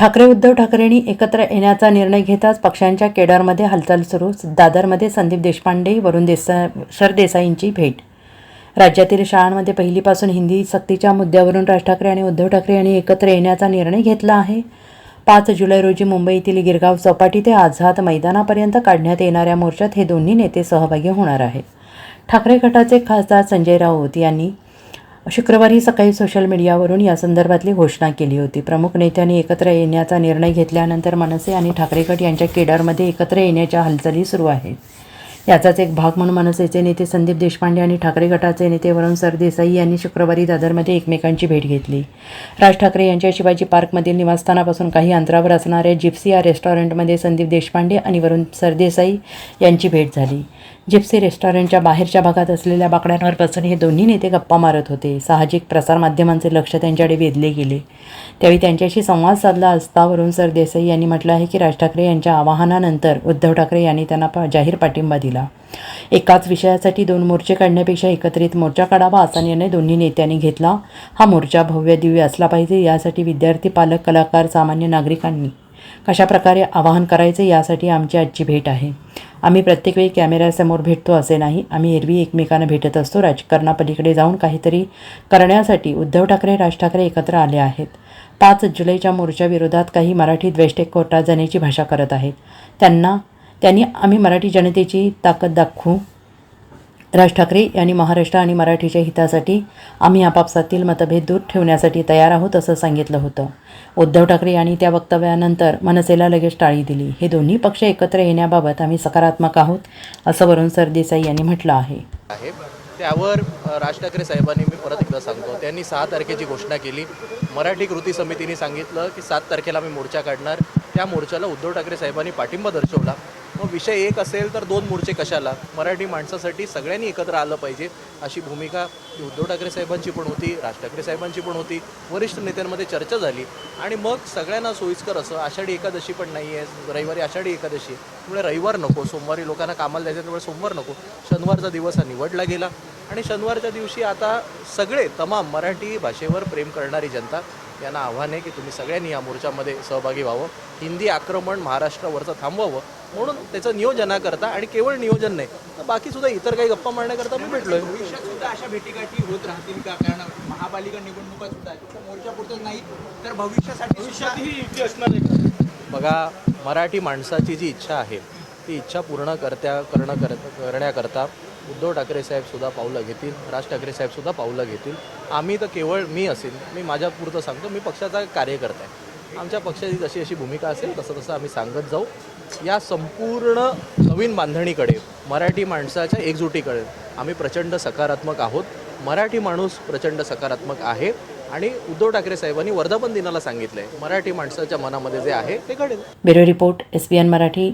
ठाकरे उद्धव ठाकरेंनी एकत्र येण्याचा निर्णय घेताच पक्षांच्या केडरमध्ये हालचाल सुरू. दादरमध्ये संदीप देशपांडे वरुण देसा सरदेसाईंची भेट. राज्यातील शाळांमध्ये पहिलीपासून हिंदी सक्तीच्या मुद्द्यावरून राज ठाकरे आणि उद्धव ठाकरे यांनी एकत्र येण्याचा निर्णय घेतला आहे. पाच जुलै रोजी मुंबईतील गिरगाव चौपाटी ते आझाद मैदानापर्यंत काढण्यात येणाऱ्या मोर्चात हे दोन्ही नेते सहभागी होणार आहेत. ठाकरे गटाचे खासदार संजय राऊत यांनी शुक्रवारी सकाळी सोशल मीडियावरून या संदर्भातली घोषणा केली होती. प्रमुख नेत्यांनी एकत्र येण्याचा निर्णय घेतल्यानंतर मनसे आणि ठाकरे गट यांच्या केडारमध्ये एकत्र येण्याच्या हालचाली सुरू आहेत. याचाच एक भाग म्हणून मनसेचे नेते संदीप देशपांडे आणि ठाकरे गटाचे नेते वरुण सरदेसाई यांनी शुक्रवारी दादरमध्ये एकमेकांची भेट घेतली. राज ठाकरे यांच्या शिवाजी पार्कमधील निवासस्थानापासून काही अंतरावर असणाऱ्या जिप्सी या रेस्टॉरंटमध्ये संदीप देशपांडे आणि वरुण सरदेसाई यांची भेट झाली. जिप्सी रेस्टॉरंटच्या बाहेरच्या भागात असलेल्या बाकड्यांवर बसून हे दोन्ही नेते गप्पा मारत होते. साहजिक प्रसारमाध्यमांचे लक्ष त्यांच्याकडे वेधले गेले. त्यावेळी त्यांच्याशी संवाद साधला असता वरुण सरदेसाई यांनी म्हटलं आहे की राज ठाकरे यांच्या आवाहनानंतर उद्धव ठाकरे यांनी त्यांना पा जाहीर पाठिंबा दिला. एकाच विषयासाठी दोन मोर्चे काढण्यापेक्षा एकत्रित मोर्चा काढावा असा निर्णय दोन्ही नेत्यांनी घेतला. हा मोर्चा भव्य दिव्य असला पाहिजे यासाठी विद्यार्थी पालक कलाकार सामान्य नागरिकांनी कशा प्रकारे आवाहन करायचे यासाठी आमची आजची भेट आहे. आम्ही प्रत्येक वेळी कॅमेऱ्यासमोर भेटतो असे नाही. आम्ही एरवी एकमेकांना भेटत असतो. राजकारणापलीकडे जाऊन काहीतरी करण्यासाठी उद्धव ठाकरे राज ठाकरे एकत्र आले आहेत. पाच जुलैच्या मोर्चाविरोधात काही मराठी द्वेष्टेकोटा जाण्याची भाषा करत आहेत. त्यांना त्यांनी आम्ही मराठी जनतेची ताकद दाखवू राज ठाकरे यांनी महाराष्ट्र आणि मराठीच्या हितासाठी आम्ही आपापसातील मतभेद दूर ठेवण्यासाठी तयार आहोत असं सांगितलं होतं. उद्धव ठाकरे यांनी त्या वक्तव्यानंतर मनसेला लगेच टाळी दिली. हे दोन्ही पक्ष एकत्र येण्याबाबत आम्ही सकारात्मक आहोत असं वरुण सरदेसाई यांनी म्हटलं आहे. त्यावर राज ठाकरे साहेबांनी मी परत एकदा सांगतो. त्यांनी सहा तारखेची घोषणा केली. मराठी कृती समितीने सांगितलं की सात तारखेला मी मोर्चा काढणार. त्या मोर्चाला उद्धव ठाकरे साहेबांनी पाठिंबा दर्शवला. मग विषय एक असेल तर दोन मोर्चे कशाला? मराठी माणसासाठी सगळ्यांनी एकत्र आलं पाहिजे अशी भूमिका उद्धव ठाकरे साहेबांची पण होती राज ठाकरे साहेबांची पण होती वरिष्ठ नेत्यांमध्ये चर्चा झाली. आणि मग सगळ्यांना सोयीस्कर असं आषाढी एकादशी पण नाही आहे रविवारी आषाढी एकादशी त्यामुळे रविवार नको सोमवारी लोकांना कामाला जायचं त्यामुळे सोमवार नको. शनिवारचा दिवस हा निवडला गेला. आणि शनिवारच्या दिवशी आता सगळे तमाम मराठी भाषेवर प्रेम करणारी जनता यांना आव्हान आहे की तुम्ही सगळ्यांनी या मोर्चामध्ये सहभागी व्हावं. हिंदी आक्रमण महाराष्ट्रावरचं थांबवावं म्हणून त्याचं नियोजनाकरता आणि केवळ नियोजन नाही तर बाकीसुद्धा इतर काही गप्पा मारण्याकरता मी भेटलोय. भविष्यात सुद्धा अशा भेटीगाठी होत राहतील का? कारण महापालिका निवडणुका सुद्धा आहेत. फक्त मोर्चापुरतंच नाही तर भविष्यासाठी भविष्यातही बघा मराठी माणसाची जी इच्छा आहे ती इच्छा पूर्ण करत्या करणं कर करण्याकरता उद्धव ठाकरे साहेब सुद्धा पावलं घेतील राज ठाकरे साहेब सुद्धा पावलं घेतील. आम्ही तर केवळ मी असेल मी माझ्या पुरतं सांगतो मी पक्षाचा कार्यकर्ता आहे. आमच्या पक्षाची जशी अशी भूमिका असेल तसं तसं आम्ही सांगत जाऊ. या संपूर्ण नवीन बांधणीकडे मराठी माणसाच्या एकजुटीकडे आम्ही प्रचंड सकारात्मक आहोत. मराठी माणूस प्रचंड सकारात्मक आहे. आणि उद्धव ठाकरे साहेबांनी वर्धापन दिनाला सांगितलंय मराठी माणसाच्या मनामध्ये जे आहे ते घडेल. Bureau report S Marathi.